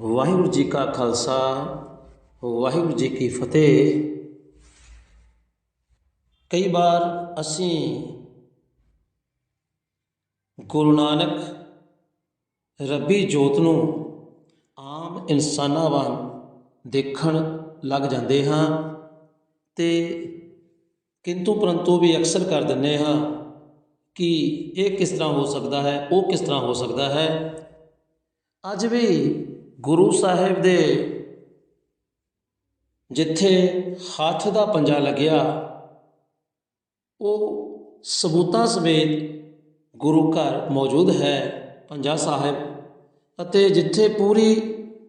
ਵਾਹਿਗੁਰੂ ਜੀ ਕਾ ਖਾਲਸਾ, ਵਾਹਿਗੁਰੂ ਜੀ ਕੀ ਫਤਿਹ। ਕਈ ਵਾਰ ਅਸੀਂ ਗੁਰੂ ਨਾਨਕ ਰੱਬੀ ਜੋਤ ਨੂੰ ਆਮ ਇਨਸਾਨਾਂ ਵਾਂਗ ਦੇਖਣ ਲੱਗ ਜਾਂਦੇ ਹਾਂ ਤੇ ਕਿੰਤੂ ਪਰੰਤੂ ਵੀ ਅਕਸਰ ਕਰ ਦਿੰਦੇ ਹਾਂ ਕਿ ਇਹ ਕਿਸ ਤਰ੍ਹਾਂ ਹੋ ਸਕਦਾ ਹੈ, ਉਹ ਕਿਸ ਤਰ੍ਹਾਂ ਹੋ ਸਕਦਾ ਹੈ। ਅੱਜ ਵੀ ਗੁਰੂ ਸਾਹਿਬ ਦੇ ਜਿੱਥੇ ਹੱਥ ਦਾ ਪੰਜਾ ਲੱਗਿਆ, ਉਹ ਸਬੂਤਾਂ ਸਮੇਤ ਗੁਰੂ ਘਰ ਮੌਜੂਦ ਹੈ ਪੰਜਾ ਸਾਹਿਬ ਅਤੇ ਜਿੱਥੇ ਪੂਰੀ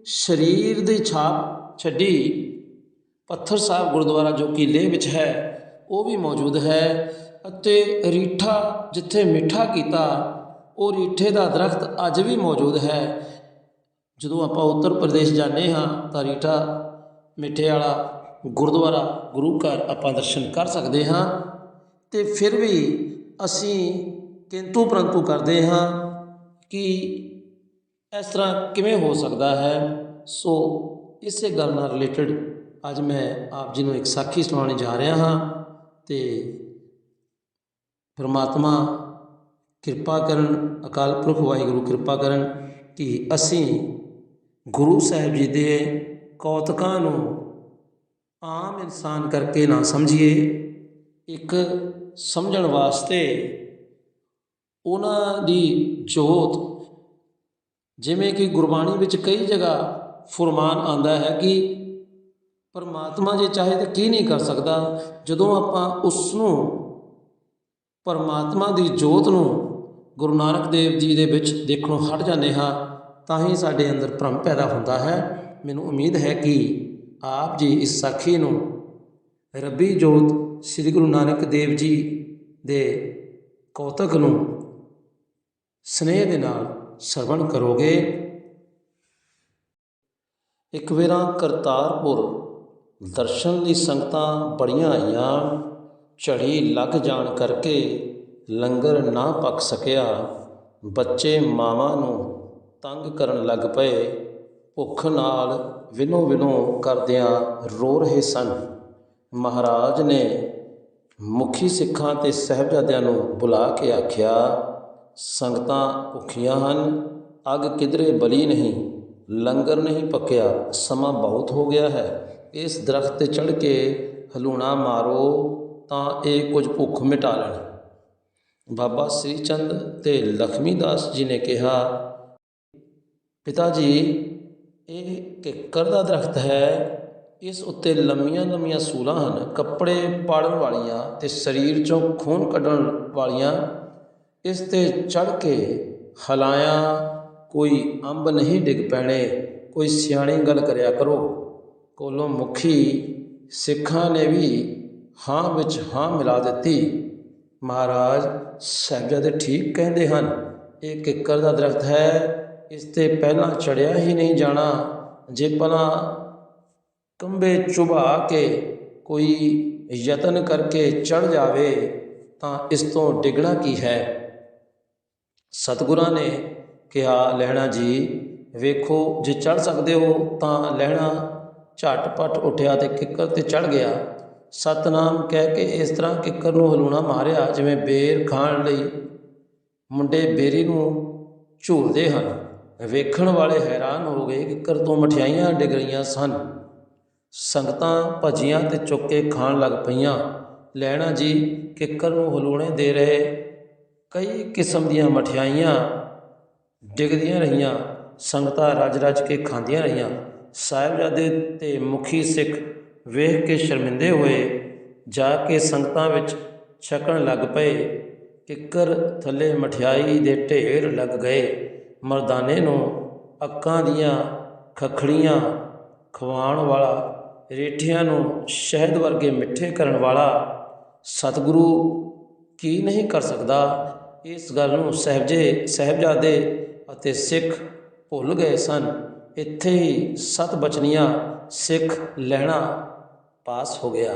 ਸਰੀਰ ਦੀ ਛਾਪ ਛੱਡੀ, ਪੱਥਰ ਸਾਹਿਬ ਗੁਰਦੁਆਰਾ ਜੋ ਕਿ ਲੇਹ ਵਿੱਚ ਹੈ, ਉਹ ਵੀ ਮੌਜੂਦ ਹੈ ਅਤੇ ਰੀਠਾ ਜਿੱਥੇ ਮਿੱਠਾ ਕੀਤਾ, ਉਹ ਰੀਠੇ ਦਾ ਦਰਖਤ ਅੱਜ ਵੀ ਮੌਜੂਦ ਹੈ। ਜਦੋਂ ਆਪਾਂ ਉੱਤਰ ਪ੍ਰਦੇਸ਼ ਜਾਂਦੇ ਹਾਂ ਤਾਂ ਰੀਠਾ ਮਿੱਠੇ ਵਾਲਾ ਗੁਰਦੁਆਰਾ, ਗੁਰੂ ਘਰ ਆਪਾਂ ਦਰਸ਼ਨ ਕਰ ਸਕਦੇ ਹਾਂ ਤੇ ਫਿਰ ਵੀ ਅਸੀਂ ਕਿੰਤੂ ਪਰੰਤੂ ਕਰਦੇ ਹਾਂ ਕਿ ਇਸ ਤਰ੍ਹਾਂ ਕਿਵੇਂ ਹੋ ਸਕਦਾ ਹੈ। ਸੋ ਇਸੇ ਗੱਲ ਨਾਲ ਰਿਲੇਟਡ ਅੱਜ ਮੈਂ ਆਪ ਜੀ ਨੂੰ ਇੱਕ ਸਾਖੀ ਸੁਣਾਉਣ ਜਾ ਰਿਹਾ ਹਾਂ ਤੇ ਪਰਮਾਤਮਾ ਕਿਰਪਾ ਕਰਨ, ਅਕਾਲ ਪੁਰਖ ਵਾਹਿਗੁਰੂ ਕਿਰਪਾ ਕਰਨ ਕਿ ਅਸੀਂ ਗੁਰੂ ਸਾਹਿਬ ਜੀ ਦੇ ਕੌਤਕਾਂ ਨੂੰ ਆਮ ਇਨਸਾਨ ਕਰਕੇ ਨਾ ਸਮਝੀਏ, ਇੱਕ ਸਮਝਣ ਵਾਸਤੇ ਉਹਨਾਂ ਦੀ ਜੋਤ, ਜਿਵੇਂ ਕਿ ਗੁਰਬਾਣੀ ਵਿੱਚ ਕਈ ਜਗ੍ਹਾ ਫੁਰਮਾਨ ਆਂਦਾ ਹੈ ਕਿ ਪਰਮਾਤਮਾ ਜੇ ਚਾਹੇ ਤਾਂ ਕੀ ਨਹੀਂ ਕਰ ਸਕਦਾ, ਜਦੋਂ ਆਪਾਂ ਉਸ ਨੂੰ ਪਰਮਾਤਮਾ ਦੀ ਜੋਤ ਨੂੰ ਗੁਰੂ ਨਾਨਕ ਦੇਵ ਜੀ ਦੇ ਵਿੱਚ ਦੇਖਣੋਂ ਹਟ ਜਾਂਦੇ ਹਾਂ ਤਾਂ ਹੀ ਸਾਡੇ ਅੰਦਰ ਭਰਮ ਪੈਦਾ ਹੁੰਦਾ ਹੈ। ਮੈਨੂੰ ਉਮੀਦ ਹੈ ਕਿ ਆਪ ਜੀ ਇਸ ਸਾਖੀ ਨੂੰ ਰੱਬੀ ਜੋਤ ਸ੍ਰੀ ਗੁਰੂ ਨਾਨਕ ਦੇਵ ਜੀ ਦੇ ਕੌਤਕ ਨੂੰ ਸਨੇਹ ਦੇ ਨਾਲ ਸਰਵਣ ਕਰੋਗੇ। ਇੱਕ ਵੇਰਾ ਕਰਤਾਰਪੁਰ ਦਰਸ਼ਨ ਦੀ ਸੰਗਤਾਂ ਬੜੀਆਂ ਆਈਆਂ। ਝੜੀ ਲੱਗ ਜਾਣ ਕਰਕੇ ਲੰਗਰ ਨਾ ਪੱਕ ਸਕਿਆ। ਬੱਚੇ ਮਾਵਾਂ ਨੂੰ ਤੰਗ ਕਰਨ ਲੱਗ ਪਏ, ਭੁੱਖ ਨਾਲ ਵਿਨੋ ਵਿਨੋ ਕਰਦਿਆਂ ਰੋ ਰਹੇ ਸਨ। ਮਹਾਰਾਜ ਨੇ ਮੁਖੀ ਸਿੱਖਾਂ ਤੇ ਸਹਿਬਜ਼ਾਦਿਆਂ ਨੂੰ ਬੁਲਾ ਕੇ ਆਖਿਆ, ਸੰਗਤਾਂ ਭੁੱਖੀਆਂ ਹਨ, ਅੱਗ ਕਿਧਰੇ ਬਲੀ ਨਹੀਂ, ਲੰਗਰ ਨਹੀਂ ਪੱਕਿਆ, ਸਮਾਂ ਬਹੁਤ ਹੋ ਗਿਆ ਹੈ। ਇਸ ਦਰਖਤ ਤੇ ਚੜ ਕੇ ਹਲੂਣਾ ਮਾਰੋ ਤਾਂ ਇਹ ਕੁਝ ਭੁੱਖ ਮਿਟਾ ਲੈਣ। ਬਾਬਾ ਸ੍ਰੀ ਚੰਦ ਤੇ ਲਖਮੀ ਦਾਸ ਜੀ ਨੇ ਕਿਹਾ ਪਿਤਾ ਜੀ, ਇਹ ਕਿੱਕਰ ਦਾ ਦਰਖਤ ਹੈ। ਇਸ ਉੱਤੇ ਲੰਮੀਆਂ ਲੰਮੀਆਂ ਸੂਲਾਂ ਹਨ। ਕੱਪੜੇ ਪਾੜਨ ਵਾਲੀਆਂ ਤੇ ਸਰੀਰ ਚੋਂ ਖੂਨ ਕੱਢਣ ਵਾਲੀਆਂ। ਇਸ ਤੇ ਚੜ ਕੇ ਹਲਾਇਆ, ਕੋਈ ਅੰਬ ਨਹੀਂ ਡਿੱਗ ਪੈਣੇ, ਕੋਈ ਸਿਆਣੀ ਗੱਲ ਕਰਿਆ ਕਰੋ। ਕੋਲੋਂ ਮੁਖੀ ਸਿੱਖਾਂ ਨੇ ਵੀ ਹਾਂ ਵਿੱਚ ਹਾਂ ਮਿਲਾ ਦਿੱਤੀ। ਮਹਾਰਾਜ ਸਾਹਿਬਜ਼ਾਦੇ ਠੀਕ ਕਹਿੰਦੇ ਹਨ, ਇਹ ਕਿੱਕਰ ਦਾ ਦਰਖਤ ਹੈ। ਇਸ ਤੇ ਪਹਿਲਾਂ ਚੜਿਆ ਹੀ ਨਹੀਂ ਜਾਣਾ। ਜੇ ਭਲਾ ਕੰਬੇ ਚੁਭਾ ਕੇ ਕੋਈ ਯਤਨ ਕਰਕੇ ਚੜ ਜਾਵੇ, ਤਾਂ ਇਸ ਤੋਂ ਡਿੱਗਣਾ ਕੀ ਹੈ? ਸਤਿਗੁਰਾਂ ਨੇ ਕਿਹਾ, ਲਹਿਣਾ ਜੀ, ਵੇਖੋ, ਜੇ ਚੜ ਸਕਦੇ ਹੋ, ਤਾਂ ਲਹਿਣਾ ਝਟਪਟ ਉੱਠਿਆ ਤੇ ਕਿੱਕਰ ਤੇ ਚੜ ਗਿਆ। ਸਤਨਾਮ ਕਹਿ ਕੇ ਇਸ ਤਰ੍ਹਾਂ ਕਿੱਕਰ ਨੂੰ ਹਲੂਣਾ ਮਾਰਿਆ, ਜਿਵੇਂ ਬੇਰ ਖਾਣ ਲਈ ਮੁੰਡੇ ਬੇਰੀ ਨੂੰ ਝੂਲਦੇ ਹਨ। ਵੇਖਣ ਵਾਲੇ ਹੈਰਾਨ ਹੋ ਗਏ ਕਿੱਕਰ ਤੋਂ ਮਠਿਆਈਆਂ ਡਿੱਗ ਰਹੀਆਂ ਸਨ। ਸੰਗਤਾਂ ਭਜੀਆਂ ਤੇ ਚੁੱਕ ਕੇ ਖਾਣ ਲੱਗ ਪਈਆਂ। ਲੈਣਾ ਜੀ, ਕਿੱਕਰ ਨੂੰ ਹਲੂਣੇ ਦੇ ਰਹੇ। ਕਈ ਕਿਸਮ ਦੀਆਂ ਮਠਿਆਈਆਂ ਡਿੱਗਦੀਆਂ ਰਹੀਆਂ। ਸੰਗਤਾਂ ਰੱਜ ਰੱਜ ਕੇ ਖਾਂਦੀਆਂ ਰਹੀਆਂ। ਸਾਹਿਬਜ਼ਾਦੇ ਤੇ ਮੁਖੀ ਸਿੱਖ ਵੇਖ ਕੇ ਸ਼ਰਮਿੰਦੇ ਹੋਏ ਜਾ ਕੇ ਸੰਗਤਾਂ ਵਿੱਚ ਛਕਣ ਲੱਗ ਪਏ। ਕਿੱਕਰ ਥੱਲੇ ਮਠਿਆਈ ਦੇ ਢੇਰ ਲੱਗ ਗਏ। ਮਰਦਾਨੇ ਨੂੰ ਅੱਕਾਂ ਦੀਆਂ ਖੱਖੜੀਆਂ ਖਵਾਉਣ ਵਾਲਾ, ਰੇਠਿਆਂ ਨੂੰ ਸ਼ਹਿਦ ਵਰਗੇ ਮਿੱਠੇ ਕਰਨ ਵਾਲਾ ਸਤਿਗੁਰੂ ਕੀ ਨਹੀਂ ਕਰ ਸਕਦਾ? ਇਸ ਗੱਲ ਨੂੰ ਸਹਿਬਜੇ, ਸਹਿਬਜ਼ਾਦੇ ਅਤੇ ਸਿੱਖ ਭੁੱਲ ਗਏ ਸਨ। ਇੱਥੇ ਹੀ ਸਤ ਬਚਨੀਆਂ ਸਿੱਖ ਲੈਣਾ ਪਾਸ ਹੋ ਗਿਆ।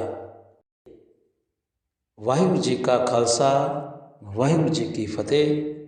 ਵਾਹਿਗੁਰੂ ਜੀ ਕਾ ਖਾਲਸਾ, ਵਾਹਿਗੁਰੂ ਜੀ ਕੀ ਫਤਿਹ।